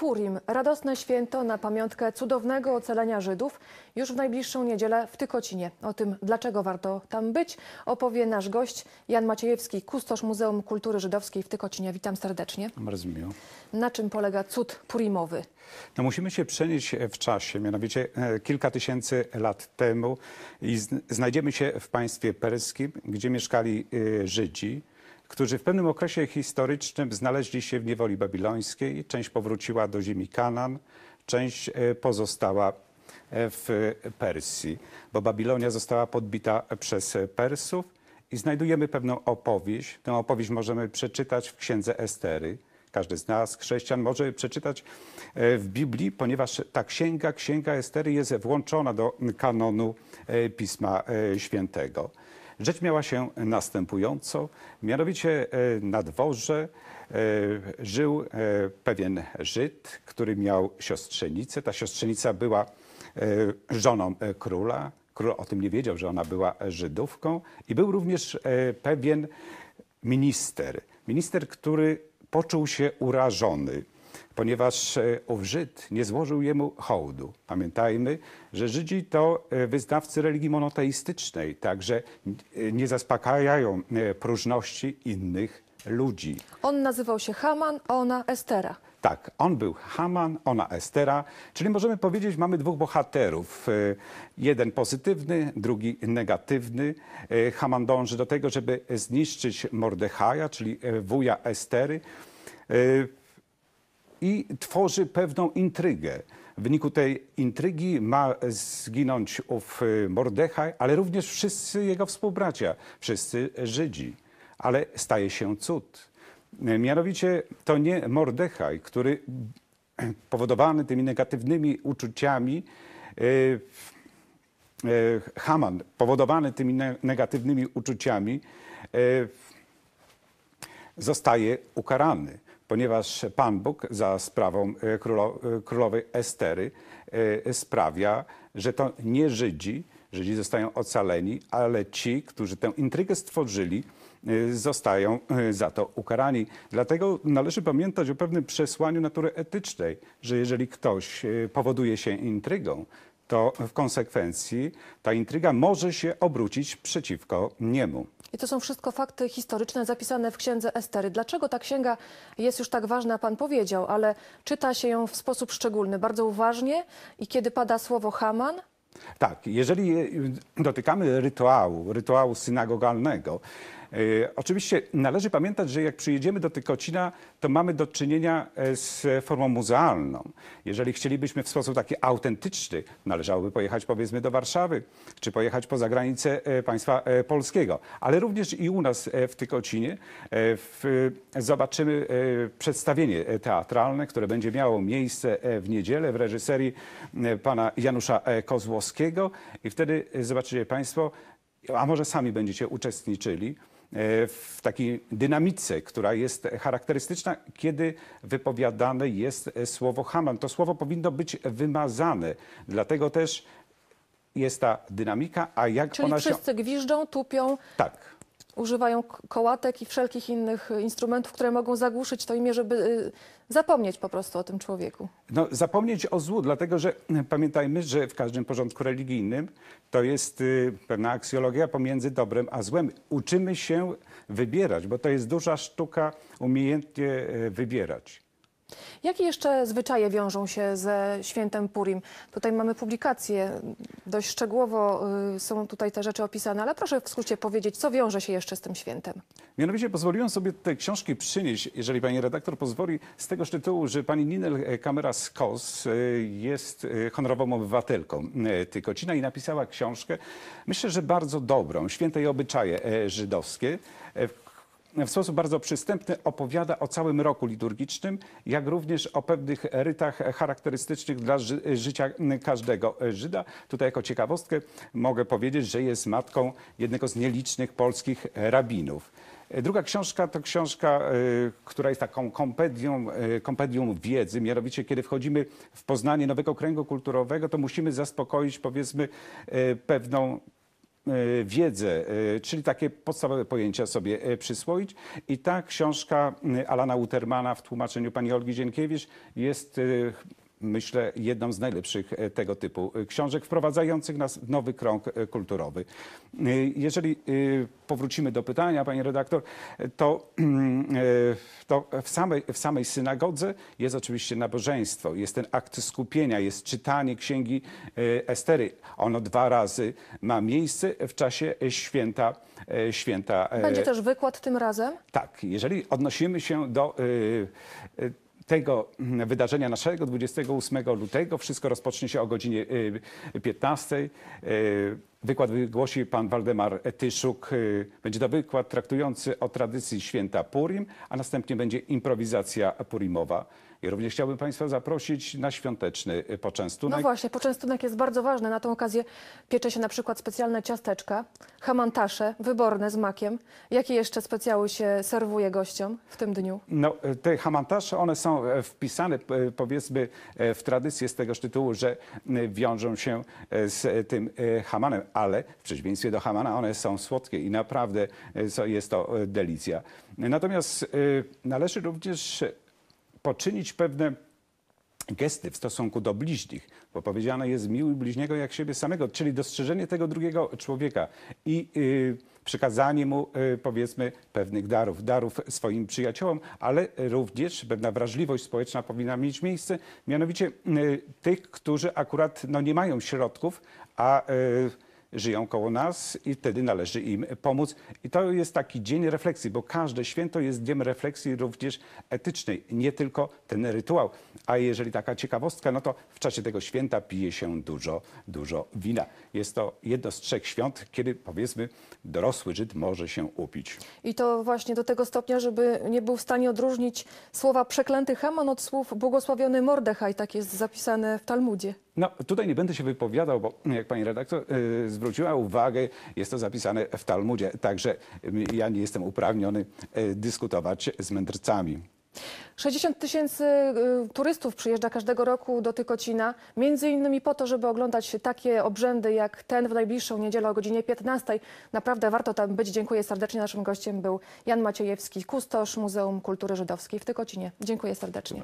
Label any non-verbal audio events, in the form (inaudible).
Purim, radosne święto na pamiątkę cudownego ocalenia Żydów, już w najbliższą niedzielę w Tykocinie. O tym, dlaczego warto tam być, opowie nasz gość Jan Maciejewski, kustosz Muzeum Kultury Żydowskiej w Tykocinie. Witam serdecznie. Bardzo miło. Na czym polega cud purimowy? No musimy się przenieść w czasie, mianowicie e, kilka tysięcy lat temu i zn- znajdziemy się w państwie perskim, gdzie mieszkali e, Żydzi, którzy w pewnym okresie historycznym znaleźli się w niewoli babilońskiej. Część powróciła do ziemi Kanan, część e, pozostała e, w Persji, bo Babilonia została podbita przez Persów i znajdujemy pewną opowieść. Tę opowieść możemy przeczytać w księdze Estery. Każdy z nas, chrześcijan, może przeczytać e, w Biblii, ponieważ ta księga, księga Estery jest włączona do kanonu e, Pisma e, Świętego. Rzecz miała się następująco, mianowicie e, na dworze e, żył e, pewien Żyd, który miał siostrzenicę. Ta siostrzenica była żoną króla. Król o tym nie wiedział, że ona była Żydówką. I był również pewien minister. Minister, który poczuł się urażony, ponieważ e, ów Żyd nie złożył jemu hołdu. Pamiętajmy, że Żydzi to e, wyznawcy religii monoteistycznej, także e, nie zaspokajają próżności innych ludzi. On nazywał się Haman, a ona Estera. Tak, on był Haman, ona Estera, czyli możemy powiedzieć, mamy dwóch bohaterów. Jeden pozytywny, drugi negatywny. Haman dąży do tego, żeby zniszczyć Mordechaja, czyli wuja Estery i tworzy pewną intrygę. W wyniku tej intrygi ma zginąć ów e, Mordechaj, ale również wszyscy jego współbracia, wszyscy Żydzi. Ale staje się cud. Mianowicie to nie Mordechaj, który (clears throat) powodowany tymi negatywnymi uczuciami, e, e, Haman, powodowany tymi ne- negatywnymi uczuciami, zostaje ukarany, ponieważ Pan Bóg za sprawą e, e, królowej Estery e, sprawia, że to nie Żydzi, Żydzi zostają ocaleni, ale ci, którzy tę intrygę stworzyli, zostają e, za to ukarani. Dlatego należy pamiętać o pewnym przesłaniu natury etycznej, że jeżeli ktoś e, powoduje się intrygą, to w konsekwencji ta intryga może się obrócić przeciwko niemu. I to są wszystko fakty historyczne zapisane w księdze Estery. Dlaczego ta księga jest już tak ważna, pan powiedział, ale czyta się ją w sposób szczególny, bardzo uważnie i kiedy pada słowo Haman, Tak, jeżeli dotykamy rytuału, rytuału synagogalnego, oczywiście należy pamiętać, że jak przyjedziemy do Tykocina, to mamy do czynienia e, z formą muzealną. Jeżeli chcielibyśmy w sposób taki autentyczny, należałoby pojechać powiedzmy do Warszawy, czy pojechać poza granice e, państwa e, polskiego, ale również i u nas e, w Tykocinie e, w, zobaczymy e, przedstawienie e, teatralne, które będzie miało miejsce e, w niedzielę w reżyserii e, pana Janusza e, Kozłowskiego i wtedy e, zobaczycie Państwo, a może sami będziecie uczestniczyli e, w takiej dynamice, która jest charakterystyczna, kiedy wypowiadane jest e, słowo Haman. To słowo powinno być wymazane, dlatego też jest ta dynamika, a jak czyli ona się... wszyscy gwiżdżą, tupią, Tak, używają kołatek i wszelkich innych y, instrumentów, które mogą zagłuszyć to imię, żeby y, zapomnieć po prostu o tym człowieku. No, zapomnieć o złu, dlatego że (clears throat) pamiętajmy, że w każdym porządku religijnym to jest y, pewna aksjologia pomiędzy dobrem a złem. Uczymy się wybierać, bo to jest duża sztuka umiejętnie wybierać. Jakie jeszcze zwyczaje wiążą się ze świętem Purim? Tutaj mamy publikacje, dość szczegółowo y, są tutaj te rzeczy opisane, ale proszę w skrócie powiedzieć, co wiąże się jeszcze z tym świętem? Mianowicie pozwoliłem sobie te książki przynieść, jeżeli pani redaktor pozwoli, z tegoż tytułu, że pani Ninel e, Kamera Skos e, jest e, honorową obywatelką Tykocina i napisała książkę, myślę, że bardzo dobrą, Święte i obyczaje żydowskie. W- w sposób bardzo przystępny opowiada o całym roku liturgicznym, jak również o pewnych rytach charakterystycznych dla ży życia każdego Żyda. Tutaj jako ciekawostkę mogę powiedzieć, że jest matką jednego z nielicznych polskich rabinów. Druga książka to książka, y, która jest taką kompedium, y, kompedium wiedzy. Mianowicie, kiedy wchodzimy w poznanie nowego kręgu kulturowego, to musimy zaspokoić, powiedzmy, y, pewną wiedzę, e, czyli takie podstawowe pojęcia sobie e, przyswoić. I ta książka Alana Utermana w tłumaczeniu pani Olgi Dzienkiewicz jest myślę, jedną z najlepszych e, tego typu e, książek, wprowadzających nas w nowy krąg e, kulturowy. Jeżeli powrócimy do pytania, pani redaktor, to, mm, to w, samej, w samej synagodze jest oczywiście nabożeństwo, jest ten akt skupienia, jest czytanie księgi Estery. Ono dwa razy ma miejsce w czasie święta. święta Będzie też wykład tym razem. tak, jeżeli odnosimy się do tego mm, wydarzenia naszego 28 lutego, wszystko rozpocznie się o godzinie y, 15. Y, Wykład wygłosi pan Waldemar Tyszuk. Y, Będzie to wykład traktujący o tradycji święta Purim, a następnie będzie improwizacja purimowa. I również chciałbym Państwa zaprosić na świąteczny y, poczęstunek. No właśnie, poczęstunek jest bardzo ważny. Na tą okazję piecze się na przykład specjalne ciasteczka, hamantasze, wyborne z makiem. Jakie jeszcze specjały się serwuje gościom w tym dniu? No, te hamantasze, one są e, wpisane e, powiedzmy e, w tradycję z tegoż tytułu, że wiążą się z tym hamanem, ale w przeciwieństwie do hamana one są słodkie i naprawdę e, jest to e, delicja. Natomiast e, należy również poczynić pewne gesty w stosunku do bliźnich, bo powiedziane jest miłuj bliźniego jak siebie samego, czyli dostrzeżenie tego drugiego człowieka i y, przekazanie mu y, powiedzmy pewnych darów, darów swoim przyjaciołom, ale również pewna wrażliwość społeczna powinna mieć miejsce, mianowicie y, tych, którzy akurat no, nie mają środków, a y, żyją koło nas i wtedy należy im pomóc. I to jest taki dzień refleksji, bo każde święto jest dniem refleksji również etycznej, nie tylko ten rytuał. A jeżeli taka ciekawostka, no to w czasie tego święta pije się dużo, dużo wina. Jest to jedno z trzech świąt, kiedy powiedzmy dorosły Żyd może się upić. I to właśnie do tego stopnia, żeby nie był w stanie odróżnić słowa przeklęty Haman od słów błogosławiony Mordechaj. Tak jest zapisane w Talmudzie. No, tutaj nie będę się wypowiadał, bo jak pani redaktor y, zwróciła uwagę, jest to zapisane w Talmudzie, także y, ja nie jestem uprawniony y, dyskutować z mędrcami. 60 tysięcy y, turystów przyjeżdża każdego roku do Tykocina, między innymi po to, żeby oglądać takie obrzędy jak ten w najbliższą niedzielę o godzinie 15. Naprawdę warto tam być. Dziękuję serdecznie. Naszym gościem był Jan Maciejewski, kustosz Muzeum Kultury Żydowskiej w Tykocinie. Dziękuję serdecznie.